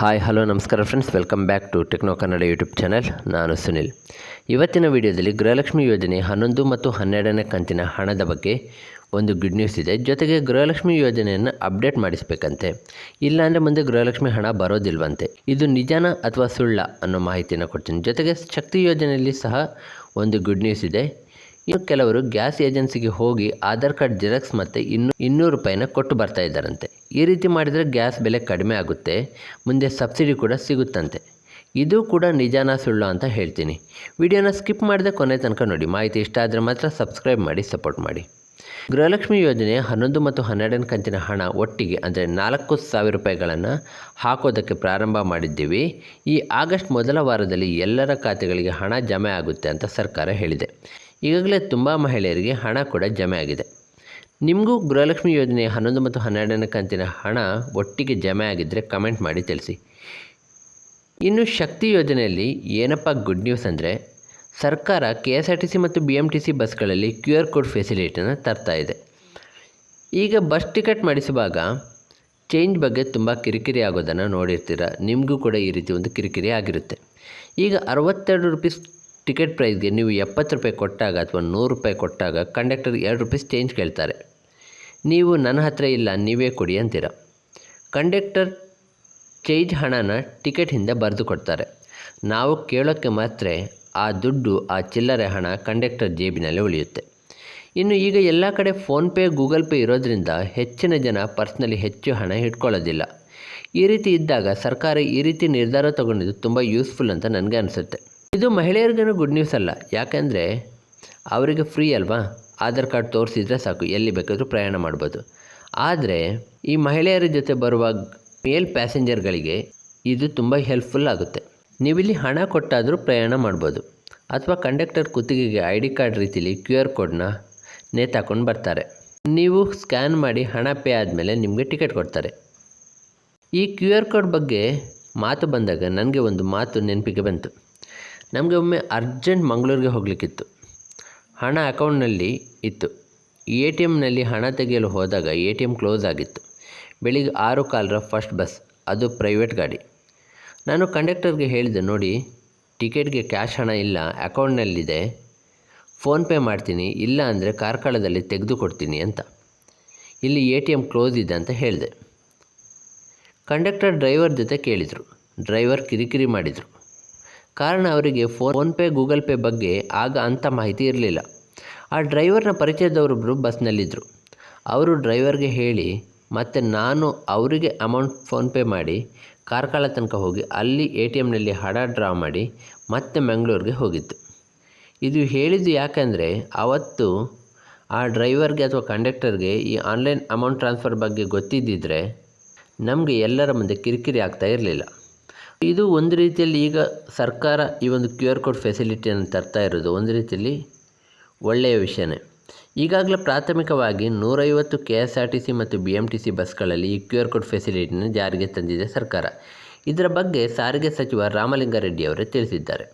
Hi hello ನಮಸ್ಕಾರ friends welcome back to techno Kannada YouTube channel ನಾನು ಸುನಿಲ್. ಇವತ್ತಿನ ವಿಡಿಯೋದಲ್ಲಿ ಗೃಹಲಕ್ಷ್ಮಿ ಯೋಜನೆ ಹನ್ನೊಂದು ಮತ್ತು ಹನ್ನೆರಡನೇ ಕಂತಿನ ಹಣದ ಬಗ್ಗೆ ಒಂದು ಗುಡ್ ನ್ಯೂಸ್ ಇದೆ. ಜೊತೆಗೆ ಗೃಹಲಕ್ಷ್ಮಿ ಯೋಜನೆಯನ್ನು ಅಪ್ಡೇಟ್ ಮಾಡಿಸ್ಬೇಕಂತೆ. ಇಲ್ಲಾಂದರೆ ಮುಂದೆ ಗೃಹಲಕ್ಷ್ಮಿ ಹಣ ಬರೋದಿಲ್ವಂತೆ. ಇದು ನಿಜಾನ ಅಥವಾ ಸುಳ್ಳ ಅನ್ನೋ ಮಾಹಿತಿಯನ್ನು ಕೊಡ್ತೀನಿ. ಜೊತೆಗೆ ಶಕ್ತಿ ಯೋಜನೆಯಲ್ಲಿ ಸಹ ಒಂದು ಗುಡ್ ನ್ಯೂಸ್ ಇದೆ. ಇನ್ನು ಕೆಲವರು ಗ್ಯಾಸ್ ಏಜೆನ್ಸಿಗೆ ಹೋಗಿ ಆಧಾರ್ ಕಾರ್ಡ್ ಜೆರಾಕ್ಸ್ ಮತ್ತು ಇನ್ನೂ ಇನ್ನೂರು ರೂಪಾಯಿನ ಕೊಟ್ಟು ಬರ್ತಾ ಇದ್ದಾರಂತೆ. ಈ ರೀತಿ ಮಾಡಿದರೆ ಗ್ಯಾಸ್ ಬೆಲೆ ಕಡಿಮೆ ಆಗುತ್ತೆ, ಮುಂದೆ ಸಬ್ಸಿಡಿ ಕೂಡ ಸಿಗುತ್ತಂತೆ. ಇದು ಕೂಡ ನಿಜಾನ ಸುಳ್ಳು ಅಂತ ಹೇಳ್ತೀನಿ. ವಿಡಿಯೋನ ಸ್ಕಿಪ್ ಮಾಡದೆ ಕೊನೆ ತನಕ ನೋಡಿ, ಮಾಹಿತಿ ಇಷ್ಟ ಆದರೆ ಮಾತ್ರ ಸಬ್ಸ್ಕ್ರೈಬ್ ಮಾಡಿ, ಸಪೋರ್ಟ್ ಮಾಡಿ. ಗೃಹಲಕ್ಷ್ಮಿ ಯೋಜನೆ ಹನ್ನೊಂದು ಮತ್ತು ಹನ್ನೆರಡನೇ ಕಂತಿನ ಹಣ ಒಟ್ಟಿಗೆ ಅಂದರೆ ನಾಲ್ಕು ಸಾವಿರ ರೂಪಾಯಿಗಳನ್ನು ಹಾಕೋದಕ್ಕೆ ಪ್ರಾರಂಭ ಮಾಡಿದ್ದೀವಿ. ಈ ಆಗಸ್ಟ್ ಮೊದಲ ವಾರದಲ್ಲಿ ಎಲ್ಲರ ಖಾತೆಗಳಿಗೆ ಹಣ ಜಮೆ ಆಗುತ್ತೆ ಅಂತ ಸರ್ಕಾರ ಹೇಳಿದೆ. ಈಗಾಗಲೇ ತುಂಬ ಮಹಿಳೆಯರಿಗೆ ಹಣ ಕೂಡ ಜಮೆ ಆಗಿದೆ. ನಿಮಗೂ ಗೃಹಲಕ್ಷ್ಮಿ ಯೋಜನೆಯ ಹನ್ನೊಂದು ಮತ್ತು ಹನ್ನೆರಡನೇ ಕಂತಿನ ಹಣ ಒಟ್ಟಿಗೆ ಜಮೆ ಆಗಿದ್ದರೆ ಕಮೆಂಟ್ ಮಾಡಿ ತಿಳಿಸಿ. ಇನ್ನು ಶಕ್ತಿ ಯೋಜನೆಯಲ್ಲಿ ಏನಪ್ಪ ಗುಡ್ ನ್ಯೂಸ್ ಅಂದರೆ, ಸರ್ಕಾರ K S R T C ಮತ್ತು ಬಿ ಎಂ ಟಿ ಸಿ ಬಸ್ಗಳಲ್ಲಿ ಕ್ಯೂ ಆರ್ ಕೋಡ್ ಫೆಸಿಲಿಟಿನ ತರ್ತಾ ಇದೆ. ಈಗ ಬಸ್ ಟಿಕೆಟ್ ಮಾಡಿಸುವಾಗ ಚೇಂಜ್ ಬಗ್ಗೆ ತುಂಬ ಕಿರಿಕಿರಿ ಆಗೋದನ್ನು ನೋಡಿರ್ತೀರ? ನಿಮಗೂ ಕೂಡ ಈ ರೀತಿ ಒಂದು ಕಿರಿಕಿರಿ ಆಗಿರುತ್ತೆ. ಈಗ ಅರವತ್ತೆರಡು ರುಪೀಸ್ ಟಿಕೆಟ್ ಪ್ರೈಸ್ಗೆ ನೀವು ಎಪ್ಪತ್ತು ರೂಪಾಯಿ ಕೊಟ್ಟಾಗ ಅಥವಾ ನೂರು ರೂಪಾಯಿ ಕೊಟ್ಟಾಗ ಕಂಡಕ್ಟರ್ ಎರಡು ರೂಪೀಸ್ ಚೇಂಜ್ ಕೇಳ್ತಾರೆ. ನೀವು ನನ್ನ ಹತ್ರ ಇಲ್ಲ, ನೀವೇ ಕೊಡಿ ಅಂತೀರ? ಕಂಡಕ್ಟರ್ ಚೇಂಜ್ ಹಣನ ಟಿಕೆಟ್ ಹಿಂದೆ ಬರೆದು ಕೊಡ್ತಾರೆ. ನಾವು ಕೇಳೋಕ್ಕೆ ಮಾತ್ರ ಆ ದುಡ್ಡು, ಆ ಚಿಲ್ಲರೆ ಹಣ ಕಂಡಕ್ಟರ್ ಜೇಬಿನಲ್ಲಿ ಉಳಿಯುತ್ತೆ. ಇನ್ನು ಈಗ ಎಲ್ಲ ಕಡೆ ಫೋನ್ಪೇ ಗೂಗಲ್ ಪೇ ಇರೋದ್ರಿಂದ ಹೆಚ್ಚಿನ ಜನ ಪರ್ಸ್ನಲ್ಲಿ ಹೆಚ್ಚು ಹಣ ಇಟ್ಕೊಳ್ಳೋದಿಲ್ಲ ಈ ರೀತಿ ಇದ್ದಾಗ ಸರ್ಕಾರ ಈ ರೀತಿ ನಿರ್ಧಾರ ತಗೊಂಡಿದ್ದು ತುಂಬ ಯೂಸ್ಫುಲ್ ಅಂತ ನನಗೆ ಅನಿಸುತ್ತೆ. ಇದು ಮಹಿಳೆಯರಿಗೇನು ಗುಡ್ ನ್ಯೂಸ್ ಅಲ್ಲ. ಯಾಕೆಂದರೆ ಅವರಿಗೆ ಫ್ರೀ ಅಲ್ವಾ? ಆಧಾರ್ ಕಾರ್ಡ್ ತೋರಿಸಿದ್ರೆ ಸಾಕು, ಎಲ್ಲಿ ಬೇಕಾದರೂ ಪ್ರಯಾಣ ಮಾಡ್ಬೋದು. ಆದರೆ ಈ ಮಹಿಳೆಯರ ಜೊತೆ ಬರುವ ಮೇಲ್ ಪ್ಯಾಸೆಂಜರ್ಗಳಿಗೆ ಇದು ತುಂಬ ಹೆಲ್ಪ್ಫುಲ್ ಆಗುತ್ತೆ. ನೀವಿಲ್ಲಿ ಹಣ ಕೊಟ್ಟಾದರೂ ಪ್ರಯಾಣ ಮಾಡ್ಬೋದು. ಅಥವಾ ಕಂಡಕ್ಟರ್ ಕುತ್ತಿಗೆಗೆ ಐ ಡಿ ಕಾರ್ಡ್ ರೀತಿಲಿ ಕ್ಯೂ ಆರ್ ಕೋಡ್ನ ನೇತಾಕೊಂಡು ಬರ್ತಾರೆ. ನೀವು ಸ್ಕ್ಯಾನ್ ಮಾಡಿ ಹಣ ಪೇ ಆದಮೇಲೆ ನಿಮಗೆ ಟಿಕೆಟ್ ಕೊಡ್ತಾರೆ. ಈ ಕ್ಯೂ ಆರ್ ಕೋಡ್ ಬಗ್ಗೆ ಮಾತು ಬಂದಾಗ ನನಗೆ ಒಂದು ಮಾತು ನೆನಪಿಗೆ ಬಂತು. ನಮಗೆ ಒಮ್ಮೆ ಅರ್ಜೆಂಟ್ ಮಂಗಳೂರಿಗೆ ಹೋಗಲಿಕ್ಕಿತ್ತು. ಹಣ ಅಕೌಂಟ್ನಲ್ಲಿ ಇತ್ತು. ಎ ಟಿ ಎಮ್ನಲ್ಲಿ ಹಣ ತೆಗೆಯಲು ಹೋದಾಗ ಎ ಟಿ ಎಂ ಕ್ಲೋಸ್ ಆಗಿತ್ತು. ಬೆಳಿಗ್ಗೆ ಆರು ಕಾಲರ ಫಸ್ಟ್ ಬಸ್, ಅದು ಪ್ರೈವೇಟ್ ಗಾಡಿ. ನಾನು ಕಂಡಕ್ಟರ್ಗೆ ಹೇಳಿದೆ, ನೋಡಿ, ಟಿಕೆಟ್ಗೆ ಕ್ಯಾಶ್ ಹಣ ಇಲ್ಲ, ಅಕೌಂಟ್ನಲ್ಲಿದೆ. ಫೋನ್ಪೇ ಮಾಡ್ತೀನಿ, ಇಲ್ಲ ಅಂದರೆ ಕಾರ್ಕಳದಲ್ಲಿ ತೆಗೆದು ಕೊಡ್ತೀನಿ ಅಂತ. ಇಲ್ಲಿ ಎ ಟಿ ಎಂ ಕ್ಲೋಸ್ ಇದೆ ಅಂತ ಹೇಳಿದೆ. ಕಂಡಕ್ಟರ್ ಡ್ರೈವರ್ ಜೊತೆ ಕೇಳಿದರು. ಡ್ರೈವರ್ ಕಿರಿಕಿರಿ ಮಾಡಿದರು. ಕಾರಣ ಅವರಿಗೆ ಫೋನ್ ಫೋನ್ಪೇ ಗೂಗಲ್ ಪೇ ಬಗ್ಗೆ ಆಗ ಅಂಥ ಮಾಹಿತಿ ಇರಲಿಲ್ಲ. ಆ ಡ್ರೈವರ್ನ ಪರಿಚಯದವರೊಬ್ಬರು ಬಸ್ನಲ್ಲಿದ್ದರು ಅವರು ಡ್ರೈವರ್ಗೆ ಹೇಳಿ, ಮತ್ತು ನಾನು ಅವರಿಗೆ ಅಮೌಂಟ್ ಫೋನ್ಪೇ ಮಾಡಿ, ಕಾರ್ಕಳ ತನಕ ಹೋಗಿ ಅಲ್ಲಿ ಎ ಟಿ ಎಮ್ನಲ್ಲಿ ಹಣ ಡ್ರಾ ಮಾಡಿ ಮತ್ತೆ ಮಂಗಳೂರಿಗೆ ಹೋಗಿದ್ದು. ಇದು ಹೇಳಿದ್ದು ಯಾಕೆಂದರೆ, ಅವತ್ತು ಆ ಡ್ರೈವರ್ಗೆ ಅಥವಾ ಕಂಡಕ್ಟರ್ಗೆ ಈ ಆನ್ಲೈನ್ ಅಮೌಂಟ್ ಟ್ರಾನ್ಸ್ಫರ್ ಬಗ್ಗೆ ಗೊತ್ತಿದ್ದಿದ್ರೆ ನಮಗೆ ಎಲ್ಲರ ಮುಂದೆ ಕಿರಿಕಿರಿ ಆಗ್ತಾ ಇರಲಿಲ್ಲ. ಇದು ಒಂದು ರೀತಿಯಲ್ಲಿ ಈಗ ಸರ್ಕಾರ ಈ ಒಂದು ಕ್ಯೂ ಆರ್ ಕೋಡ್ ಫೆಸಿಲಿಟಿಯನ್ನು ತರ್ತಾ ಇರೋದು ಒಂದು ರೀತಿಯಲ್ಲಿ ಒಳ್ಳೆಯ ವಿಷಯನೇ. ಈಗಾಗಲೇ ಪ್ರಾಥಮಿಕವಾಗಿ ನೂರೈವತ್ತು K S R T C ಮತ್ತು ಬಿ ಎಂ ಟಿ ಸಿ ಬಸ್ಗಳಲ್ಲಿ ಈ ಕ್ಯೂ ಆರ್ ಕೋಡ್ ಫೆಸಿಲಿಟಿಯನ್ನು ಜಾರಿಗೆ ತಂದಿದೆ ಸರ್ಕಾರ. ಇದರ ಬಗ್ಗೆ ಸಾರಿಗೆ ಸಚಿವ ರಾಮಲಿಂಗಾರೆಡ್ಡಿ ಅವರೇ ತಿಳಿಸಿದ್ದಾರೆ.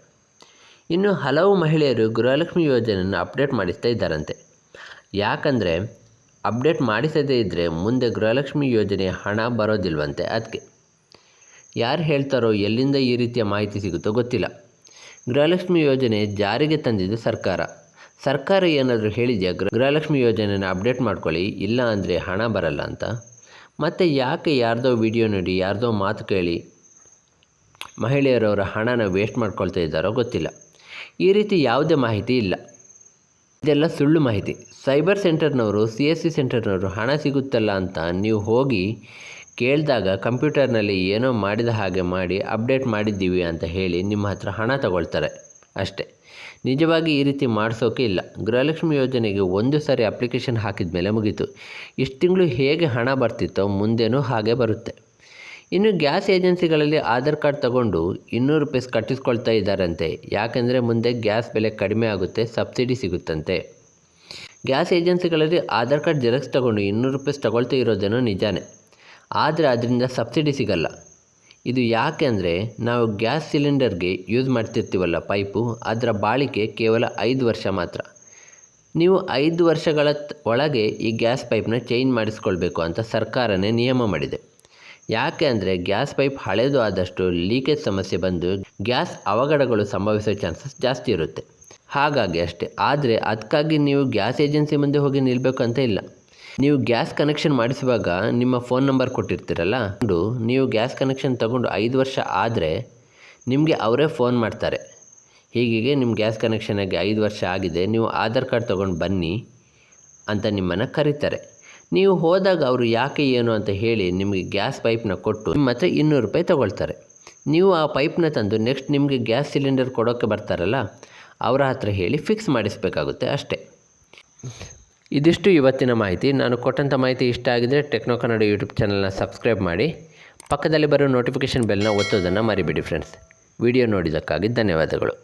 ಇನ್ನು ಹಲವು ಮಹಿಳೆಯರು ಗೃಹಲಕ್ಷ್ಮಿ ಯೋಜನೆಯನ್ನು ಅಪ್ಡೇಟ್ ಮಾಡಿಸ್ತಾ ಇದ್ದಾರಂತೆ. ಯಾಕಂದರೆ, ಅಪ್ಡೇಟ್ ಮಾಡಿಸದೇ ಇದ್ದರೆ ಮುಂದೆ ಗೃಹಲಕ್ಷ್ಮಿ ಯೋಜನೆಯ ಹಣ ಬರೋದಿಲ್ವಂತೆ ಅದಕ್ಕೆ ಯಾರು ಹೇಳ್ತಾರೋ ಎಲ್ಲಿಂದ ಈ ರೀತಿಯ ಮಾಹಿತಿ ಸಿಗುತ್ತೋ ಗೊತ್ತಿಲ್ಲ. ಗೃಹಲಕ್ಷ್ಮಿ ಯೋಜನೆ ಜಾರಿಗೆ ತಂದಿದ್ದು ಸರ್ಕಾರ. ಸರ್ಕಾರ ಏನಾದರೂ ಹೇಳಿದೆಯಾ? ಗೃಹಲಕ್ಷ್ಮಿ ಯೋಜನೆನ ಅಪ್ಡೇಟ್ ಮಾಡ್ಕೊಳ್ಳಿ, ಇಲ್ಲ ಅಂದರೆ ಹಣ ಬರಲ್ಲ ಅಂತ. ಮತ್ತು ಯಾಕೆ ಯಾರ್ದೋ ವಿಡಿಯೋ ನೋಡಿ, ಯಾರ್ದೋ ಮಾತು ಕೇಳಿ ಮಹಿಳೆಯರವರ ಹಣನ ವೇಸ್ಟ್ ಮಾಡ್ಕೊಳ್ತಾ ಇದ್ದಾರೋ ಗೊತ್ತಿಲ್ಲ. ಈ ರೀತಿ ಯಾವುದೇ ಮಾಹಿತಿ ಇಲ್ಲ. ಇದೆಲ್ಲ ಸುಳ್ಳು ಮಾಹಿತಿ. ಸೈಬರ್ ಸೆಂಟರ್ನವರು, ಸಿ ಎಸ್ ಸಿ ಸೆಂಟರ್ನವರು ಹಣ ಸಿಗುತ್ತಲ್ಲ ಅಂತ ನೀವು ಹೋಗಿ ಕೇಳಿದಾಗ ಕಂಪ್ಯೂಟರ್ನಲ್ಲಿ ಏನೋ ಮಾಡಿದ ಹಾಗೆ ಮಾಡಿ ಅಪ್ಡೇಟ್ ಮಾಡಿದ್ದೀವಿ ಅಂತ ಹೇಳಿ ನಿಮ್ಮ ಹತ್ರ ಹಣ ತಗೊಳ್ತಾರೆ ಅಷ್ಟೇ. ನಿಜವಾಗಿ ಈ ರೀತಿ ಮಾಡಿಸೋಕೆ ಇಲ್ಲ. ಗೃಹಲಕ್ಷ್ಮಿ ಯೋಜನೆಗೆ ಒಂದು ಸಾರಿ ಅಪ್ಲಿಕೇಶನ್ ಹಾಕಿದ ಮೇಲೆ ಮುಗೀತು. ಇಷ್ಟು ತಿಂಗಳು ಹೇಗೆ ಹಣ ಬರ್ತಿತ್ತೋ ಮುಂದೆನೂ ಹಾಗೆ ಬರುತ್ತೆ. ಇನ್ನು ಗ್ಯಾಸ್ ಏಜೆನ್ಸಿಗಳಲ್ಲಿ ಆಧಾರ್ ಕಾರ್ಡ್ ತಗೊಂಡು ಇನ್ನೂರು ರೂಪಾಯಿ ಕಟ್ಟಿಸ್ಕೊಳ್ತಾ ಇದ್ದಾರಂತೆ. ಯಾಕೆಂದರೆ ಮುಂದೆ ಗ್ಯಾಸ್ ಬೆಲೆ ಕಡಿಮೆ ಆಗುತ್ತೆ, ಸಬ್ಸಿಡಿ ಸಿಗುತ್ತಂತೆ. ಗ್ಯಾಸ್ ಏಜೆನ್ಸಿಗಳಲ್ಲಿ ಆಧಾರ್ ಕಾರ್ಡ್ ಜೆರಾಕ್ಸ್ ತಗೊಂಡು ಇನ್ನೂರು ರೂಪಾಯಿ ತಗೊಳ್ತಾ ಇರೋದೇನೋ ನಿಜಾನೇ. ಆದರೆ ಅದರಿಂದ ಸಬ್ಸಿಡಿ ಸಿಗಲ್ಲ. ಇದು ಯಾಕೆ ಅಂದರೆ ನಾವು ಗ್ಯಾಸ್ ಸಿಲಿಂಡರ್ಗೆ ಯೂಸ್ ಮಾಡ್ತಿರ್ತೀವಲ್ಲ ಪೈಪು, ಅದರ ಬಾಳಿಕೆ ಕೇವಲ ಐದು ವರ್ಷ ಮಾತ್ರ. ನೀವು ಐದು ವರ್ಷಗಳ ಒಳಗೆ ಈ ಗ್ಯಾಸ್ ಪೈಪ್ನ ಚೇಂಜ್ ಮಾಡಿಸ್ಕೊಳ್ಬೇಕು ಅಂತ ಸರ್ಕಾರನೇ ನಿಯಮ ಮಾಡಿದೆ. ಯಾಕೆ ಅಂದರೆ ಗ್ಯಾಸ್ ಪೈಪ್ ಹಳೆದು ಆದಷ್ಟು ಲೀಕೇಜ್ ಸಮಸ್ಯೆ ಬಂದು ಗ್ಯಾಸ್ ಅವಘಡಗಳು ಸಂಭವಿಸೋ ಚಾನ್ಸಸ್ ಜಾಸ್ತಿ ಇರುತ್ತೆ. ಹಾಗಾಗಿ ಅಷ್ಟೇ. ಆದರೆ ಅದಕ್ಕಾಗಿ ನೀವು ಗ್ಯಾಸ್ ಏಜೆನ್ಸಿ ಮುಂದೆ ಹೋಗಿ ನಿಲ್ಲಬೇಕು ಅಂತ ಇಲ್ಲ. ನೀವು ಗ್ಯಾಸ್ ಕನೆಕ್ಷನ್ ಮಾಡಿಸುವಾಗ ನಿಮ್ಮ ಫೋನ್ ನಂಬರ್ ಕೊಟ್ಟಿರ್ತೀರಲ್ಲ ನೀವು ಗ್ಯಾಸ್ ಕನೆಕ್ಷನ್ ತಗೊಂಡು ಐದು ವರ್ಷ ಆದರೆ ನಿಮಗೆ ಅವರೇ ಫೋನ್ ಮಾಡ್ತಾರೆ. ಹೀಗೆ ನಿಮ್ಮ ಗ್ಯಾಸ್ ಕನೆಕ್ಷನ್ ಆಗಿ ಐದು ವರ್ಷ ಆಗಿದೆ, ನೀವು ಆಧಾರ್ ಕಾರ್ಡ್ ತೊಗೊಂಡು ಬನ್ನಿ ಅಂತ ನಿಮ್ಮನ್ನು ಕರೀತಾರೆ. ನೀವು ಹೋದಾಗ ಅವರು ಯಾಕೆ ಏನು ಅಂತ ಹೇಳಿ ನಿಮಗೆ ಗ್ಯಾಸ್ ಪೈಪ್ನ ಕೊಟ್ಟು ನಿಮ್ಮ ಹತ್ರ ಇನ್ನೂರು ರೂಪಾಯಿ ತೊಗೊಳ್ತಾರೆ. ನೀವು ಆ ಪೈಪ್ನ ತಂದು ನೆಕ್ಸ್ಟ್ ನಿಮಗೆ ಗ್ಯಾಸ್ ಸಿಲಿಂಡರ್ ಕೊಡೋಕ್ಕೆ ಬರ್ತಾರಲ್ಲ, ಅವರ ಹತ್ರ ಹೇಳಿ ಫಿಕ್ಸ್ ಮಾಡಿಸಬೇಕಾಗುತ್ತೆ ಅಷ್ಟೇ. ಇದಿಷ್ಟು ಇವತ್ತಿನ ಮಾಹಿತಿ. ನಾನು ಕೊಟ್ಟಂಥ ಮಾಹಿತಿ ಇಷ್ಟ ಆಗಿದರೆ ಟೆಕ್ನೋ ಕನ್ನಡ ಯೂಟ್ಯೂಬ್ ಚಾನಲ್ನ ಸಬ್ಸ್ಕ್ರೈಬ್ ಮಾಡಿ. ಪಕ್ಕದಲ್ಲಿ ಬರೋ ನೋಟಿಫಿಕೇಷನ್ ಬೆಲ್ನ ಒತ್ತೋದನ್ನು ಮರಿಬೇಡಿ ಫ್ರೆಂಡ್ಸ್ ವಿಡಿಯೋ ನೋಡಿದ್ದಕ್ಕಾಗಿ ಧನ್ಯವಾದಗಳು.